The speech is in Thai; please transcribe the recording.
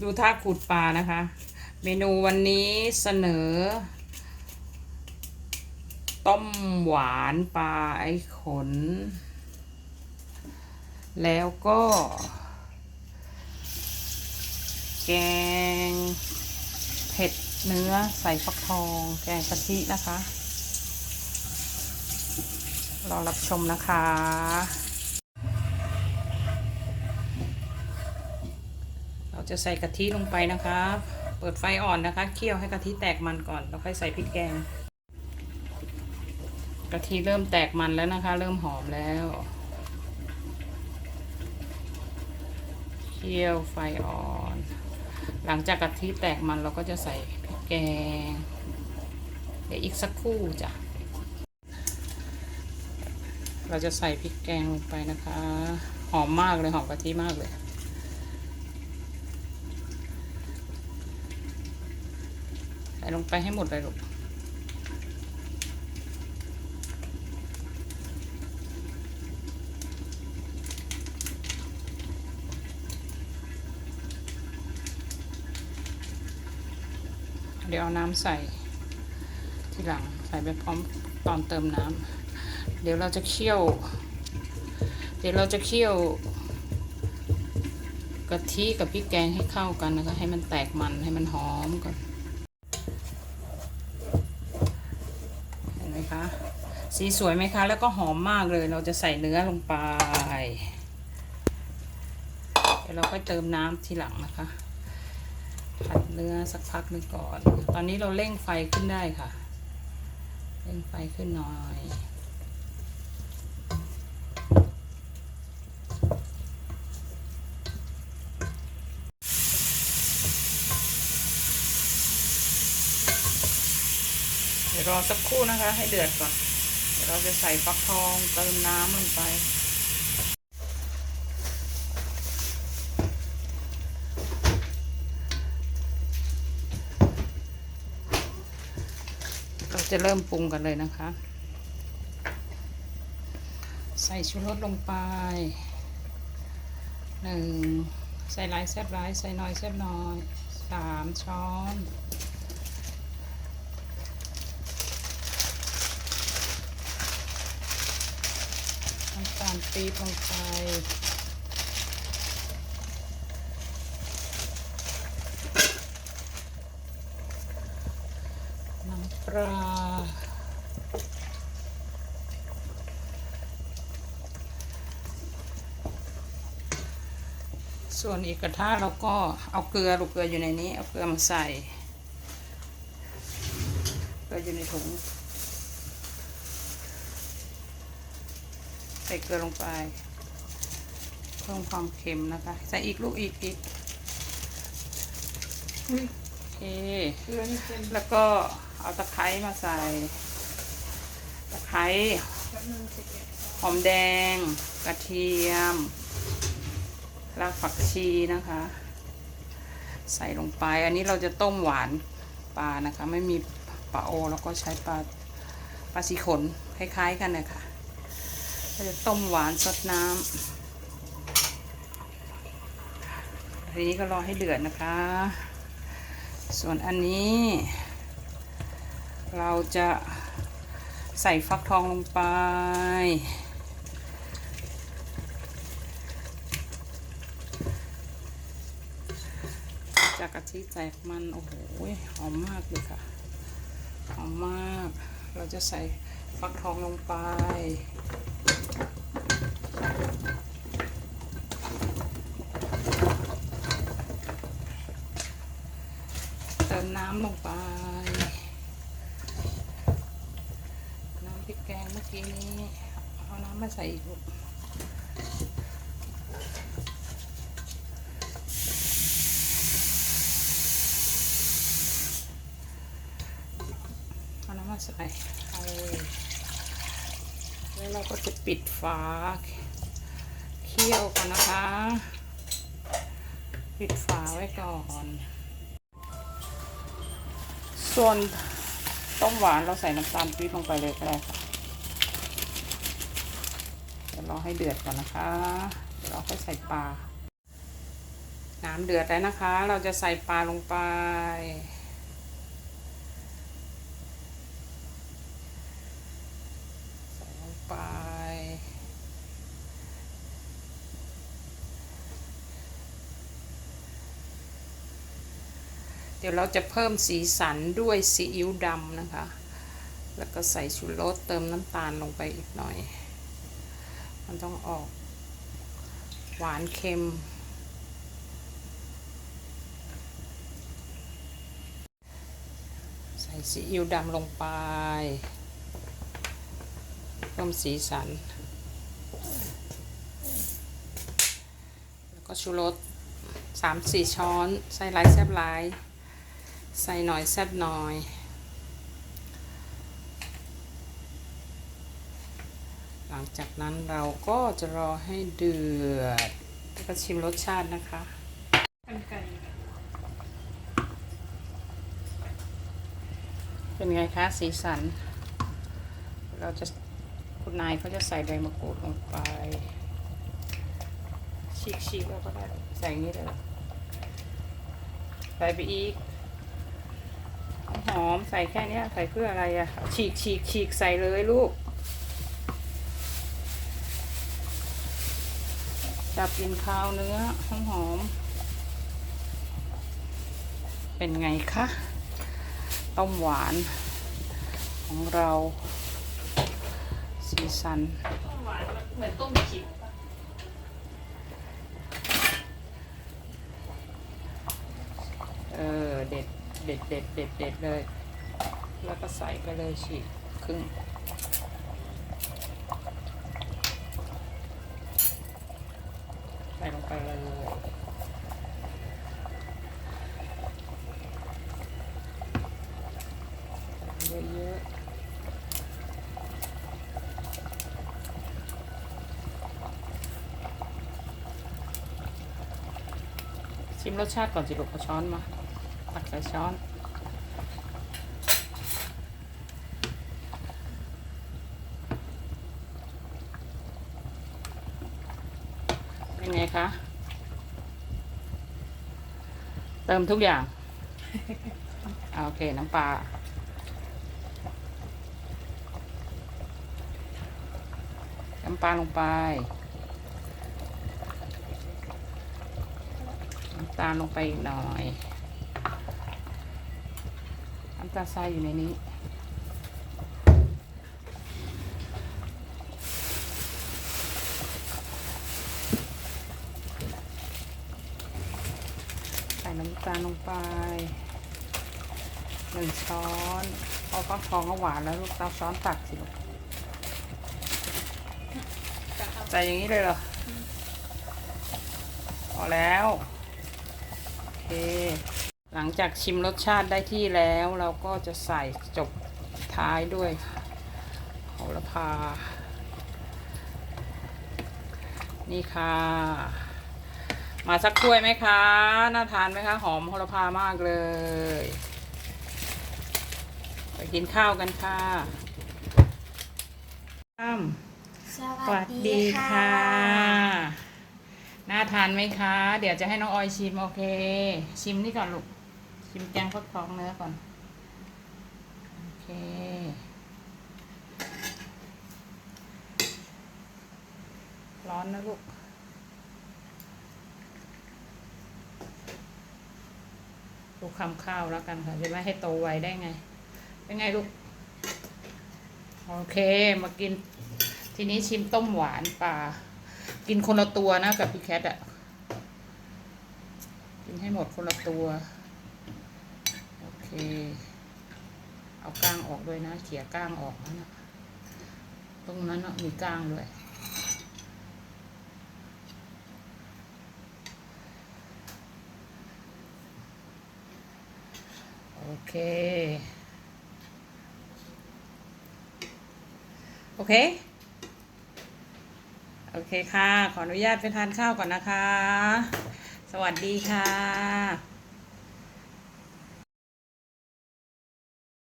ดูท่าขูดปลานะคะ เมนูวันนี้เสนอ ต้มหวานปลาไอ้ขน แล้วก็ แกงเผ็ดเนื้อใส่ฟักทอง แกงกะทินะคะ รอรับชมนะคะ เรา จะใส่กะทิลงไปนะคะเปิดไฟอ่อนนะคะเคี่ยวให้กะทิแตกมันก่อนแล้วค่อยใส่พริกแกง กะทิเริ่มแตกมันแล้วนะคะ เริ่มหอมแล้วเคี่ยวไฟอ่อน หลังจากกะทิแตกมันเราก็จะใส่พริกแกง เดี๋ยวอีกสักครู่จ้ะเราจะใส่พริกแกงลงไปนะคะ หอมมากเลยหอมกะทิมากเลย ใส่ ลงไปให้หมดเลยลูกเดี๋ยวเอาน้ำใส่ทีหลังใส่ไปพร้อมตอนเติมน้ำเดี๋ยวเราจะเคี่ยว เดี๋ยวเราจะเคี่ยวกะทิกับพริกแกงให้เข้ากันนะคะให้มันแตกมันให้มันหอมก่อน เห็นไหมคะ สีสวยไหมคะ แล้วก็หอมมากเลย เราจะใส่เนื้อลงไปเดี๋ยวเราค่อยเติมน้ำทีหลังนะคะ ผัดเนื้อสักพักหนึ่งก่อน ตอนนี้เราเร่งไฟขึ้นได้ค่ะ เร่งไฟขึ้นหน่อยเดี๋ยวรอสักครู่นะคะ ให้เดือดก่อน เราจะใส่ฟักทองเติมน้ำลงไปเราจะเริ่มปรุงกันเลยนะคะ ใส่ชูรสลงไปหนึ่งใส่หลายแซ่บหลายใส่น้อยแซ่บน้อยสามช้อน น้ำตาล ปี๊บลงไปน้ำปลาส่วนอีกกระทะเราก็เอาเกลือลูกเกลืออยู่ในนี้ เอาเกลือมาใส่เกลืออยู่ในถุง ส่เกลือลงไป เพิ่มความเค็มนะคะ ใส่อีกลูกอีกอีกอุ้ยโอเคเกลือนี่เป็นแล้วก็เอาตะไคร้มาใส่ ตะไคร้แป๊บนึงสิเอ็ดหอมแดง กระเทียมรากผักชีนะคะ ใส่ลงไป อันนี้เราจะต้มหวานปลานะคะ ไม่มีปลาโอ แล้วก็ใช้ปลาปลาสีขนคล้าย ๆ กันนะคะ เราจะต้มหวานสดน้ำทีนี้ก็รอให้เดือดนะคะ ส่วนอันนี้ เราจะใส่ฟักทองลงไป จากกะทิแตกมัน โอ้โหหอมมากเลยค่ะ หอมมาก เราจะใส่ฟักทองลงไป เติมน้ำลงไป น้ำพริกแกงเมื่อกี้นี้ เอาน้ำมาใส่อีกเอาน้ำมาใส่เอาแล้วเราก็จะปิดฝาเคี่ยวกันนะคะ ปิดฝาไว้ก่อน ส่วนต้มหวานเราใส่น้ำตาลปี๊บลงไปเลยก็ได้ค่ะเดี๋ยวรอให้เดือดก่อนนะคะ เดี๋ยวเราค่อยใส่ปลา น้ำเดือดแล้วนะคะ เราจะใส่ปลาลงไป ใส่ลงไป เดี๋ยวเราจะเพิ่มสีสันด้วยซีอิ๊วดำนะคะ แล้วก็ใส่ชูรสเติมน้ำตาลลงไปอีกหน่อย มันต้องออก หวานเค็ม ใส่ซีอิ๊วดำลงไป เพิ่มสีสัน แล้วก็ชูรสสามสี่ช้อน ใส่หลายแซบหลาย ใส่หน่อยแซบหน่อย หลังจากนั้นเราก็จะรอให้เดือด แล้วก็ชิมรสชาตินะคะกันไก่เป็นไงคะ สีสัน เราจะคุณนายเขาจะใส่ใบมะกรูดลงไป ฉีกฉีกแล้วก็ได้ ใส่อย่างนี้เลยเหรอใส่ไปอีก หอมๆใส่แค่เนี้ยใส่เพื่ออะไรอะฉีกฉีกฉีกใส่เลยลูกจับกินข้าวเนื้อหอมหอมๆเป็นไงคะต้มหวานของเราสีสันต้มหวานเหมือนต้มขิงเออ เด็ด เด็ดเด็ดเด็ดเด็ดเลย แล้วก็ใส่ไปเลยฉีกครึ่งใส่ลงไปเลยเยอะๆชิมรสชาติก่อนสิลูกเอาช้อนมา ใส่ช้อนเป็นไงคะ เติมทุกอย่างอ่าโอเค น้ำปลาน้ำปลาลงไป น้ำตาลลงไปอีกหน่อย น้ำตาลทรายอยู่ในนี้ใส่น้ำตาลลงไปหนึ่งช้อนพอฟักทองก็หวานแล้วลูกเตาช้อนตักสิลูกกะเอาใส่อย่างนี้เลยเหรอพอแล้ว โอเค หลังจากชิมรสชาติได้ที่แล้วเราก็จะใส่จบท้ายด้วยโหระพา นี่ค่ะ มาสักถ้วยไหมคะ น่าทานไหมคะ หอมโหระพามากเลย ไปกินข้าวกันค่ะอ้ำสสวัสดีค่ะ น่าทานไหมคะ เดี๋ยวจะให้น้องออยชิมโอเค ชิมนี่ก่อนลูก ชิมแกงฟักทองเนื้อก่อน โอเค ร้อนนะลูกดูกคำข้าวแล้วกันค่ะจะไม่ให้โตไวได้ไง เป็นไงลูก โอเคมากิน ทีนี้ชิมต้มหวานปลากินคนละตัวนะกับพี่แคทอะกินให้หมดคนละตัว เค เอาก้างออกด้วยนะเขี่ยก้างออกนะตรงนั้นนะมีก้างด้วยโอเค โอเค โอเคค่ะ ขออนุญาตไปทานข้าวก่อนนะคะ สวัสดีค่ะ